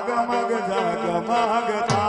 જગમગ જગમગ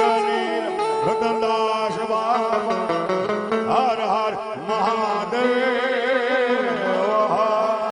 Shri Bhagandam